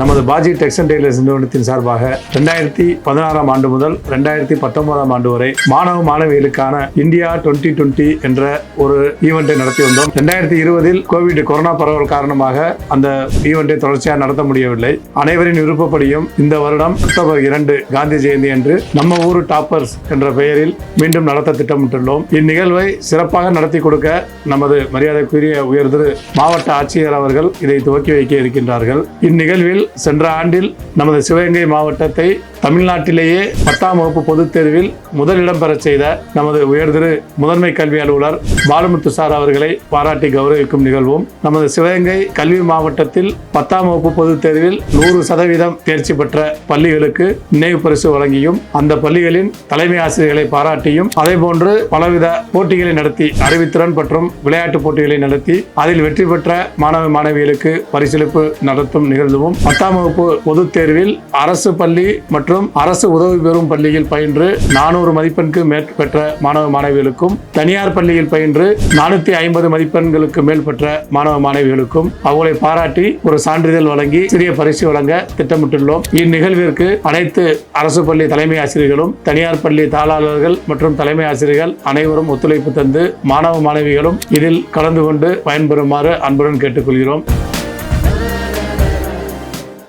நமது Baji textile tailors நிறுவனத்தின் சார்பாக ரெண்டாயிரத்தி பதினாறாம் ஆண்டு முதல் ரெண்டாயிரத்தி பத்தொன்பதாம் ஆண்டு வரை மாணவ மாணவிகளுக்கான இந்தியா டுவெண்ட்டி டுவெண்ட்டி என்ற ஒரு ஈவெண்ட்டை நடத்தி வந்தோம். ரெண்டாயிரத்தி இருபதில் கோவிட் கொரோனா பரவல் காரணமாக அந்த ஈவெண்ட்டை தொடர்ச்சியாக நடத்த முடியவில்லை. அனைவரின் விருப்பப்படியும் இந்த வருடம் அக்டோபர் இரண்டு காந்தி ஜெயந்தி அன்று நம்ம ஊர் டாப்பர்ஸ் என்ற பெயரில் மீண்டும் நடத்த திட்டமிட்டுள்ளோம். இந்நிகழ்வை சிறப்பாக நடத்தி கொடுக்க நமது மரியாதைக்குரிய உயர்திரு மாவட்ட ஆட்சியர் அவர்கள் இதை துவக்கி வைக்க இருக்கின்றார்கள். இந்நிகழ்வில் சென்ற ஆண்டில் நமது சிவகங்கை மாவட்டத்தை தமிழ்நாட்டிலேயே பத்தாம் வகுப்பு பொதுத் தேர்வில் முதலிடம் பெறச் செய்த நமது உயர்திரு முதன்மை கல்வி அலுவலர் பாலுமுத்து சார் அவர்களை பாராட்டி கௌரவிக்கும் நிகழ்வும் நமது சிவகங்கை கல்வி மாவட்டத்தில் பத்தாம் வகுப்பு பொதுத் தேர்வில் நூறு சதவீதம் தேர்ச்சி பெற்ற பள்ளிகளுக்கு நினைவு பரிசு வழங்கியும் அந்த பள்ளிகளின் தலைமை ஆசிரியர்களை பாராட்டியும் அதே போன்று பலவித போட்டிகளை நடத்தி அறிவுத்திறன் மற்றும் விளையாட்டு போட்டிகளை நடத்தி அதில் வெற்றி பெற்ற மாணவ மாணவிகளுக்கு பரிசளிப்பு நடத்தும் நிகழ்வும் பத்தாம் வகுப்பு பொதுத் தேர்வில் அரசு பள்ளி மற்றும் மற்றும் அரசு உதவி பெறும் பள்ளியில் பயின்று நானூறு மதிப்பெண்க்கு மேற்பெற்ற மாணவ மாணவிகளுக்கும் தனியார் பள்ளியில் பயின்று நானூத்தி ஐம்பது மதிப்பெண்களுக்கு மேல் பெற்ற மாணவ மாணவிகளுக்கும் அவங்களை பாராட்டி ஒரு சான்றிதழ் வழங்கி சிறிய பரிசு வழங்க திட்டமிட்டுள்ளோம். இந்நிகழ்விற்கு அனைத்து அரசு பள்ளி தலைமை ஆசிரியர்களும் தனியார் பள்ளி தாளாளர்கள் மற்றும் தலைமை ஆசிரியர்கள் அனைவரும் ஒத்துழைப்பு தந்து மாணவ மாணவிகளும் இதில் கலந்து கொண்டு பயன்பெறுமாறு அன்புடன் கேட்டுக்கொள்கிறோம்.